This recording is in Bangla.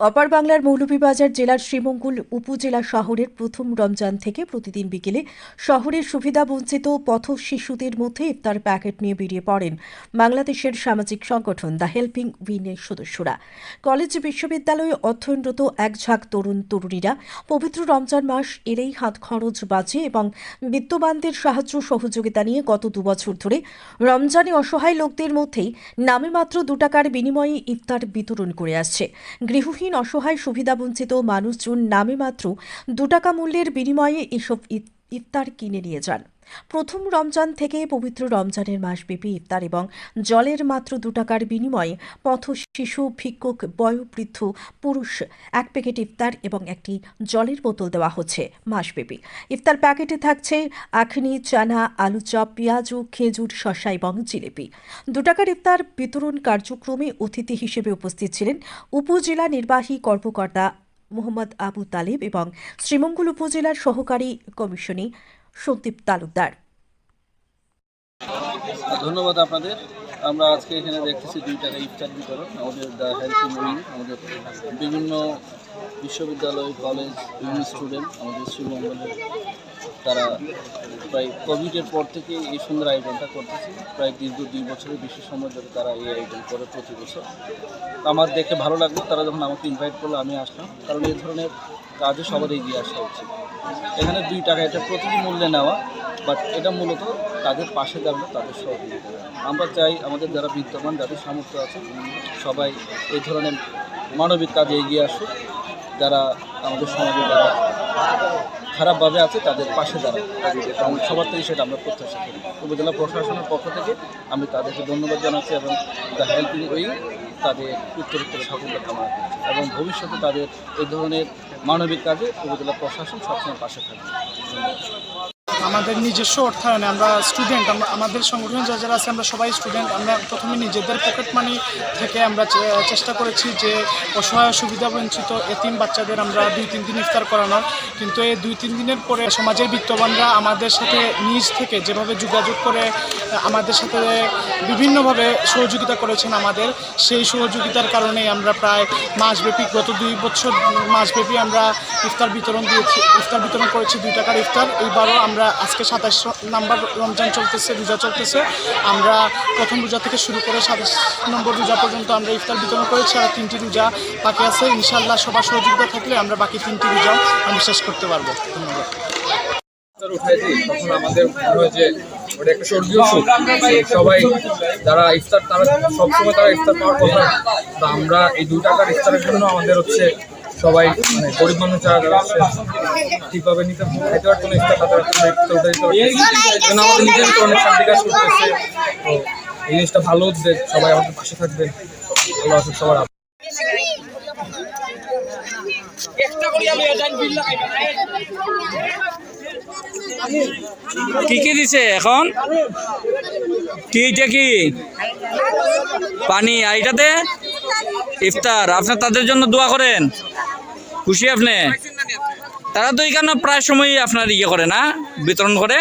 অপার বাংলার মৌলভীবাজার জেলার শ্রীমঙ্গল উপজেলা শহরের প্রথম রমজান থেকে প্রতিদিন বিকেলে শহরের সুবিধাবঞ্চিত পথ শিশুদের মধ্যে ইফতার প্যাকেট নিয়ে বেরিয়ে পড়েন বাংলাদেশের সামাজিক সংগঠন দ্য হেল্পিং উইনের সদস্যরা। কলেজ বিশ্ববিদ্যালয়ে অধ্যয়নরত এক ঝাঁক তরুণ তরুণীরা পবিত্র রমজান মাস এরেই হাত খরচ বাঁচে এবং বিত্তবানদের সাহায্য সহযোগিতা নিয়ে গত দুবছর ধরে রমজানে অসহায় লোকদের মধ্যেই নামে মাত্র দু টাকার বিনিময়ে ইফতার বিতরণ করে আসছে। গৃহহীন অসহায় সুবিধাবঞ্চিত মানুষজন নামে মাত্র দু টাকা মূল্যের বিনিময়ে এসব ইফ- ইফতার কিনে নিয়ে যান। প্রথম রমজান থেকে পবিত্র রমজানের মাসব্যাপী ইফতার এবং জলের মাত্র দু টাকার বিনিময়ে পথ শিশু, ভিক্ষুক, বয়োবৃদ্ধ, পুরুষ এক প্যাকেট ইফতার এবং একটি জলের বোতল দেওয়া হচ্ছে মাসব্যাপী। ইফতার প্যাকেটে থাকছে আখনি, চানা, আলু চপ, পেঁয়াজু খেজুর, শসা এবং জিলেপি। দু টাকার ইফতার বিতরণ কার্যক্রমে অতিথি হিসেবে উপস্থিত ছিলেন উপজেলা নির্বাহী কর্মকর্তা মোহাম্মদ আবু তালেব এবং শ্রীমঙ্গল উপজেলার সহকারী কমিশনী সন্দীপ তালুকদার। ধন্যবাদ আপনাদের। আমরা আজকে এখানে দেখতেছি দুই টাকা ইফতার বিতরণ, আমাদের দ্য হেলথ উইং আমাদের বিভিন্ন বিশ্ববিদ্যালয়, কলেজ, বিভিন্ন স্টুডেন্ট, আমাদের শ্রীমঙ্গলের তারা প্রায় কোভিডের পর থেকে এই সুন্দর আয়োজনটা করতেছে। প্রায় দীর্ঘ দুই বছরের বেশি সময় ধরে তারা এই আয়োজন করে প্রতি বছর। আমার দেখে ভালো লাগল, তারা যখন আমাকে ইনভাইট করল, আমি আসলাম। কারণ এই ধরনের কাজে সবার এগিয়ে আসা উচিত। এখানে দুই টাকা, এটা প্রতিটি মূল্যে নেওয়া বাট এটা মূলত তাদের পাশে দাঁড়ানো, তাদের সহযোগিতা। আমরা চাই আমাদের যারা বিদ্যমান, যাদের সামর্থ্য আছে, সবাই এই ধরনের মানবিক কাজে এগিয়ে আসুক, যারা আমাদের সমাজে যারা খারাপভাবে আছে, তাদের পাশে এবং সবার থেকে সেটা আমরা প্রত্যাশা করি। উপজেলা প্রশাসনের পক্ষ থেকে আমি তাদেরকে ধন্যবাদ জানাচ্ছি এবং দ্য হেল্পিং ওই তাদের উত্তরোত্তর সাফল্য কামনা এবং ভবিষ্যতে তাদের এই ধরনের মানবিক কাজে উপজেলা প্রশাসন সবসময় পাশে থাকবে। আমাদের নিজস্ব অর্থায়নে আমরা স্টুডেন্ট আমরা আমাদের সংগঠন যা যারা আছে, আমরা সবাই স্টুডেন্ট আমরা প্রথমে নিজেদের পকেট মানি থেকে আমরা চেষ্টা করেছি যে অসহায় সুবিধা বঞ্চিত এতিম বাচ্চাদের আমরা দুই, তিন দিন ইফতার করানোর। কিন্তু এই দুই, তিন দিনের পরে সমাজের বিত্তবানরা আমাদের সাথে নিজ থেকে যেভাবে যোগাযোগ করে, আমাদের সাথে বিভিন্নভাবে সহযোগিতা করেছেন আমাদের, সেই সহযোগিতার কারণে আমরা প্রায় মাসব্যাপী, গত দুই বছর মাসব্যাপী আমরা ইফতার বিতরণ দিয়েছি, ইফতার বিতরণ করেছি, দুই টাকার ইফতার। এইবারও আমরা আজকে সাতাশ নাম্বার রমজান চলতেছে, রোজা চলতেছে। আমরা প্রথম রোজা থেকে শুরু করে সাতাশ নম্বর রোজা পর্যন্ত আমরা ইফতার বিতরণ করেছি, আর তিনটি রোজা বাকি আছে। ইনশাল্লাহ সবার সহযোগিতা থাকলে আমরা বাকি তিনটি রোজাও আমি শেষ করতে পারব। ধন্যবাদ। তখন আমাদের সবাই ইফতার, তারা সবসময় তারা ইফতার তো আমরা এই ইফতারের জন্য আমাদের হচ্ছে সবাই মানে গরিব মানুষ যারা যারা আছে ঠিকভাবে নিতে খাইতে পারতো না, ইফতার তাদের আসলে ইফতার উঠে দিতে পারতো আমাদের নিজের ভিতরে অনেক শান্তি কাজ করতেছে। তো এই জিনিসটা ভালো উদ্যোগ সবাই আমাদের পাশে থাকবেন। আল্লাহ হাফেজ, সবার কি কি দিছে এখন? কি এটা কি? পানি, আর এটাতে? ইফতার। আপনার তাদের জন্য দোয়া করেন। খুশি আপনি? তারা তো এখানে প্রায় সময় আপনার ইয়ে করে না বিতরণ করে।